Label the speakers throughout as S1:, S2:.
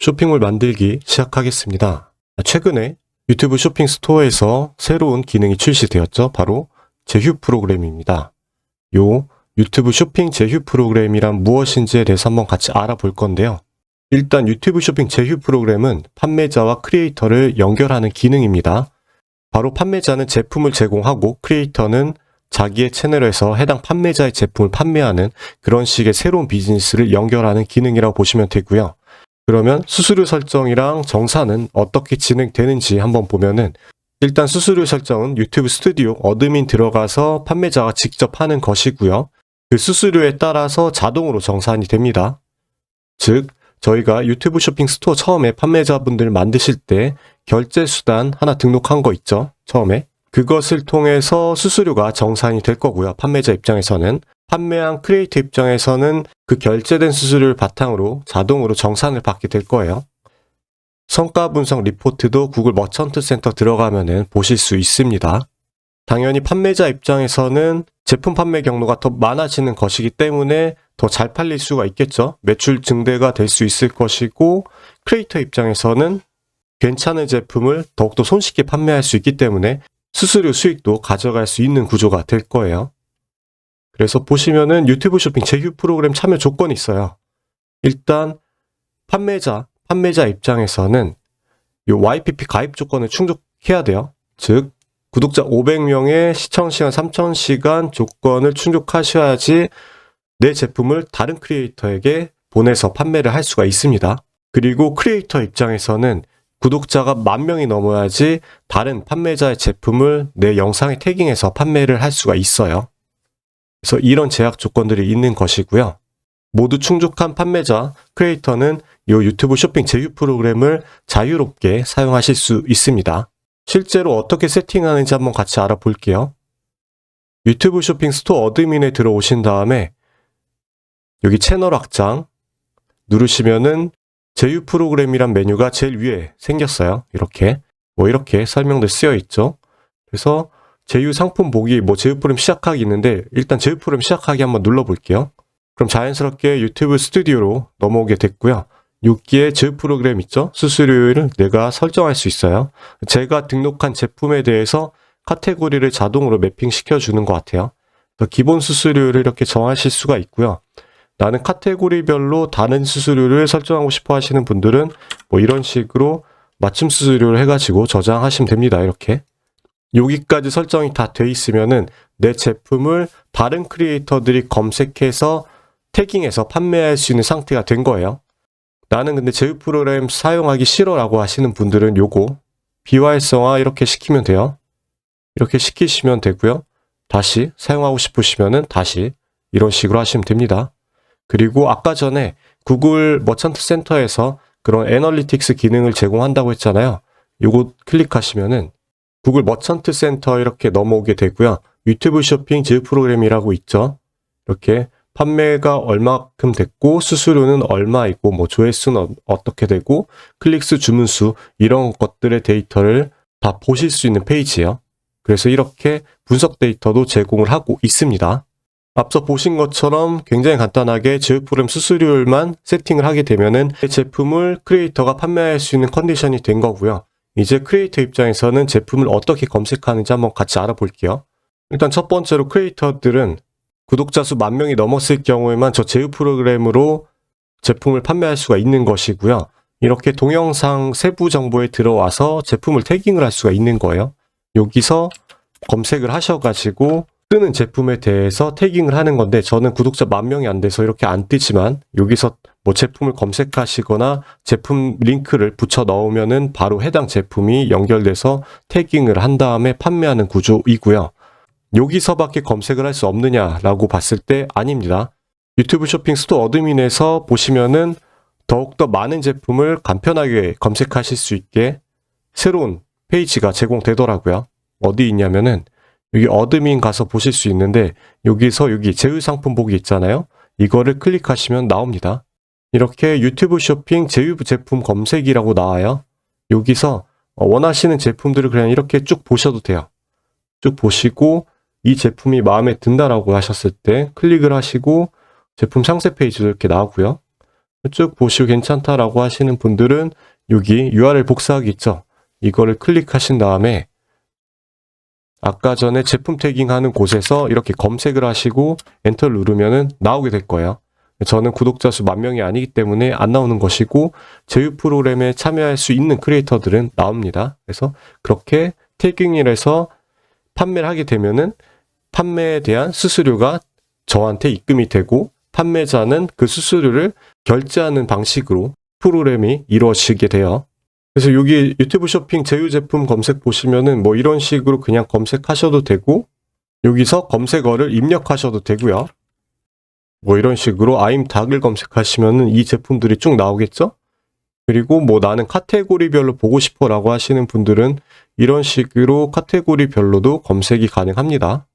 S1: 쇼핑몰 만들기 시작하겠습니다. 최근에 유튜브 쇼핑 스토어에서 새로운 기능이 출시되었죠. 바로 제휴 프로그램입니다. 요 유튜브 쇼핑 제휴 프로그램이란 무엇인지에 대해서 한번 같이 알아볼 건데요. 일단 유튜브 쇼핑 제휴 프로그램은 판매자와 크리에이터를 연결하는 기능입니다. 바로 판매자는 제품을 제공하고 크리에이터는 자기의 채널에서 해당 판매자의 제품을 판매하는 그런 식의 새로운 비즈니스를 연결하는 기능이라고 보시면 되고요. 그러면 수수료 설정이랑 정산은 어떻게 진행되는지 한번 보면은 일단 수수료 설정은 유튜브 스튜디오 어드민 들어가서 판매자가 직접 하는 것이고요. 그 수수료에 따라서 자동으로 정산이 됩니다. 즉, 저희가 유튜브 쇼핑 스토어 처음에 판매자분들 만드실 때 결제 수단 하나 등록한 거 있죠? 처음에. 그것을 통해서 수수료가 정산이 될 거고요. 판매자 입장에서는. 판매한 크리에이터 입장에서는 그 결제된 수수료를 바탕으로 자동으로 정산을 받게 될 거예요. 성과 분석 리포트도 구글 머천트 센터 들어가면은 보실 수 있습니다. 당연히 판매자 입장에서는 제품 판매 경로가 더 많아지는 것이기 때문에 더 잘 팔릴 수가 있겠죠. 매출 증대가 될 수 있을 것이고 크리에이터 입장에서는 괜찮은 제품을 더욱더 손쉽게 판매할 수 있기 때문에 수수료 수익도 가져갈 수 있는 구조가 될 거예요. 그래서 보시면은 유튜브 쇼핑 제휴 프로그램 참여 조건이 있어요. 일단 판매자, 판매자 입장에서는 이 YPP 가입 조건을 충족해야 돼요. 즉 구독자 500명의 시청 시간 3000시간 조건을 충족하셔야지 내 제품을 다른 크리에이터에게 보내서 판매를 할 수가 있습니다. 그리고 크리에이터 입장에서는 구독자가 만 명이 넘어야지 다른 판매자의 제품을 내 영상에 태깅해서 판매를 할 수가 있어요. 그래서 이런 제약 조건들이 있는 것이고요. 모두 충족한 판매자, 크리에이터는 이 유튜브 쇼핑 제휴 프로그램을 자유롭게 사용하실 수 있습니다. 실제로 어떻게 세팅하는지 한번 같이 알아볼게요. 유튜브 쇼핑 스토어 어드민에 들어오신 다음에 여기 채널 확장 누르시면은 제휴 프로그램이란 메뉴가 제일 위에 생겼어요. 이렇게. 뭐 이렇게 설명들 쓰여 있죠. 그래서 제휴 상품 보기, 뭐 제휴 프로그램 시작하기 있는데 일단 제휴 프로그램 시작하기 한번 눌러볼게요. 그럼 자연스럽게 유튜브 스튜디오로 넘어오게 됐고요. 여기에 제휴 프로그램 있죠? 수수료를 내가 설정할 수 있어요. 제가 등록한 제품에 대해서 카테고리를 자동으로 매핑 시켜주는 것 같아요. 기본 수수료를 이렇게 정하실 수가 있고요. 나는 카테고리별로 다른 수수료를 설정하고 싶어 하시는 분들은 뭐 이런 식으로 맞춤 수수료를 해가지고 저장하시면 됩니다. 이렇게. 여기까지 설정이 다 돼 있으면은 내 제품을 다른 크리에이터들이 검색해서 태깅해서 판매할 수 있는 상태가 된 거예요. 나는 근데 제휴 프로그램 사용하기 싫어라고 하시는 분들은 요거 비활성화 이렇게 시키면 돼요. 이렇게 시키시면 되고요. 다시 사용하고 싶으시면은 다시 이런 식으로 하시면 됩니다. 그리고 아까 전에 구글 머천트 센터에서 그런 애널리틱스 기능을 제공한다고 했잖아요. 요거 클릭하시면은 구글 머천트 센터 이렇게 넘어오게 되고요. 유튜브 쇼핑 제휴 프로그램이라고 있죠. 이렇게 판매가 얼마큼 됐고 수수료는 얼마이고 뭐 조회수는 어떻게 되고 클릭수 주문수 이런 것들의 데이터를 다 보실 수 있는 페이지예요. 그래서 이렇게 분석 데이터도 제공을 하고 있습니다. 앞서 보신 것처럼 굉장히 간단하게 제휴 프로그램 수수료율만 세팅을 하게 되면은 제품을 크리에이터가 판매할 수 있는 컨디션이 된 거고요. 이제 크리에이터 입장에서는 제품을 어떻게 검색하는지 한번 같이 알아볼게요. 일단 첫 번째로 크리에이터들은 구독자 수 만 명이 넘었을 경우에만 저 제휴 프로그램으로 제품을 판매할 수가 있는 것이고요. 이렇게 동영상 세부 정보에 들어와서 제품을 태깅을 할 수가 있는 거예요. 여기서 검색을 하셔가지고 뜨는 제품에 대해서 태깅을 하는 건데 저는 구독자 만 명이 안 돼서 이렇게 안 뜨지만 여기서 뭐 제품을 검색하시거나 제품 링크를 붙여 넣으면은 바로 해당 제품이 연결돼서 태깅을 한 다음에 판매하는 구조이고요. 여기서밖에 검색을 할 수 없느냐라고 봤을 때 아닙니다. 유튜브 쇼핑 스토어 어드민에서 보시면은 더욱더 많은 제품을 간편하게 검색하실 수 있게 새로운 페이지가 제공되더라고요. 어디 있냐면은 여기 어드민 가서 보실 수 있는데 여기서 여기 제휴 상품 보기 있잖아요. 이거를 클릭하시면 나옵니다. 이렇게 유튜브 쇼핑 제휴 제품 검색이라고 나와요. 여기서 원하시는 제품들을 그냥 이렇게 쭉 보셔도 돼요. 쭉 보시고 이 제품이 마음에 든다라고 하셨을 때 클릭을 하시고 제품 상세 페이지도 이렇게 나오고요. 쭉 보시고 괜찮다라고 하시는 분들은 여기 URL 복사하기 있죠. 이거를 클릭하신 다음에 아까 전에 제품 태깅하는 곳에서 이렇게 검색을 하시고 엔터를 누르면은 나오게 될 거예요. 저는 구독자 수 만 명이 아니기 때문에 안 나오는 것이고 제휴 프로그램에 참여할 수 있는 크리에이터들은 나옵니다. 그래서 그렇게 태깅을 해서 판매를 하게 되면은 판매에 대한 수수료가 저한테 입금이 되고 판매자는 그 수수료를 결제하는 방식으로 프로그램이 이루어지게 돼요. 그래서 여기 유튜브 쇼핑 제휴 제품 검색 보시면은 뭐 이런 식으로 그냥 검색하셔도 되고 여기서 검색어를 입력하셔도 되고요. 뭐 이런 식으로 아임 닭을 검색하시면은 이 제품들이 쭉 나오겠죠? 그리고 뭐 나는 카테고리별로 보고 싶어 라고 하시는 분들은 이런 식으로 카테고리별로도 검색이 가능합니다.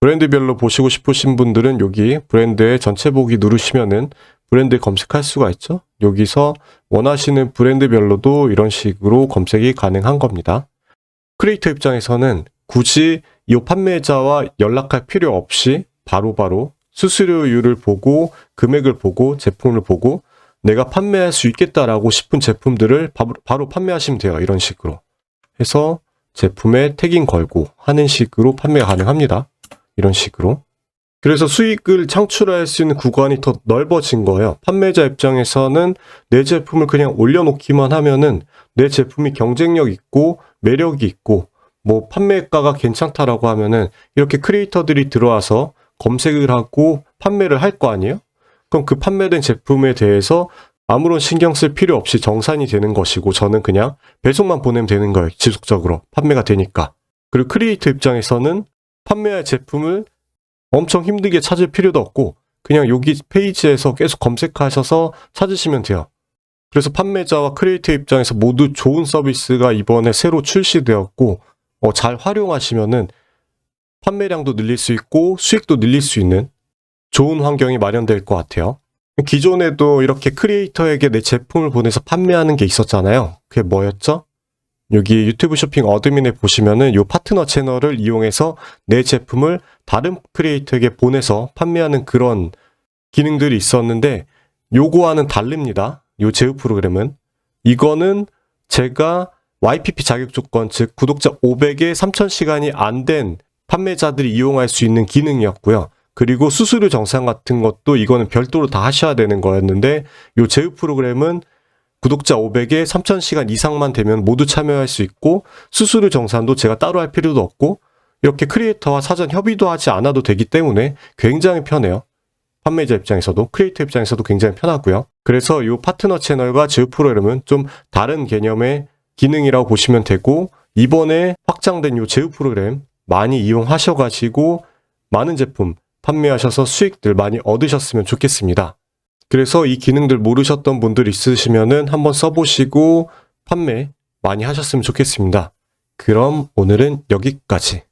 S1: 브랜드별로 보시고 싶으신 분들은 여기 브랜드의 전체 보기 누르시면은 브랜드 검색할 수가 있죠. 여기서 원하시는 브랜드별로도 이런 식으로 검색이 가능한 겁니다. 크리에이터 입장에서는 굳이 이 판매자와 연락할 필요 없이 바로바로 수수료율을 보고 금액을 보고 제품을 보고 내가 판매할 수 있겠다라고 싶은 제품들을 바로, 판매하시면 돼요. 이런 식으로 해서 제품에 태깅 걸고 하는 식으로 판매가 가능합니다. 이런 식으로. 그래서 수익을 창출할 수 있는 구간이 더 넓어진 거예요. 판매자 입장에서는 내 제품을 그냥 올려놓기만 하면은 내 제품이 경쟁력 있고 매력이 있고 뭐 판매가가 괜찮다라고 하면은 이렇게 크리에이터들이 들어와서 검색을 하고 판매를 할 거 아니에요? 그럼 그 판매된 제품에 대해서 아무런 신경 쓸 필요 없이 정산이 되는 것이고 저는 그냥 배송만 보내면 되는 거예요. 지속적으로 판매가 되니까. 그리고 크리에이터 입장에서는 판매할 제품을 엄청 힘들게 찾을 필요도 없고 그냥 여기 페이지에서 계속 검색하셔서 찾으시면 돼요. 그래서 판매자와 크리에이터 입장에서 모두 좋은 서비스가 이번에 새로 출시되었고 어, 잘 활용하시면은 판매량도 늘릴 수 있고 수익도 늘릴 수 있는 좋은 환경이 마련될 것 같아요. 기존에도 이렇게 크리에이터에게 내 제품을 보내서 판매하는 게 있었잖아요. 그게 뭐였죠? 여기 유튜브 쇼핑 어드민에 보시면은 요 파트너 채널을 이용해서 내 제품을 다른 크리에이터에게 보내서 판매하는 그런 기능들이 있었는데 요거와는 다릅니다. 요 제휴 프로그램은 이거는 제가 YPP 자격 조건 즉 구독자 500에 3000시간이 안 된 판매자들이 이용할 수 있는 기능이었고요. 그리고 수수료 정산 같은 것도 이거는 별도로 다 하셔야 되는 거였는데 요 제휴 프로그램은 구독자 500에 3000시간 이상만 되면 모두 참여할 수 있고 수수료 정산도 제가 따로 할 필요도 없고 이렇게 크리에이터와 사전 협의도 하지 않아도 되기 때문에 굉장히 편해요. 판매자 입장에서도 크리에이터 입장에서도 굉장히 편하고요. 그래서 이 파트너 채널과 제휴 프로그램은 좀 다른 개념의 기능이라고 보시면 되고 이번에 확장된 이 제휴 프로그램 많이 이용하셔가지고 많은 제품 판매하셔서 수익들 많이 얻으셨으면 좋겠습니다. 그래서 이 기능들 모르셨던 분들 있으시면은 한번 써보시고 판매 많이 하셨으면 좋겠습니다. 그럼 오늘은 여기까지.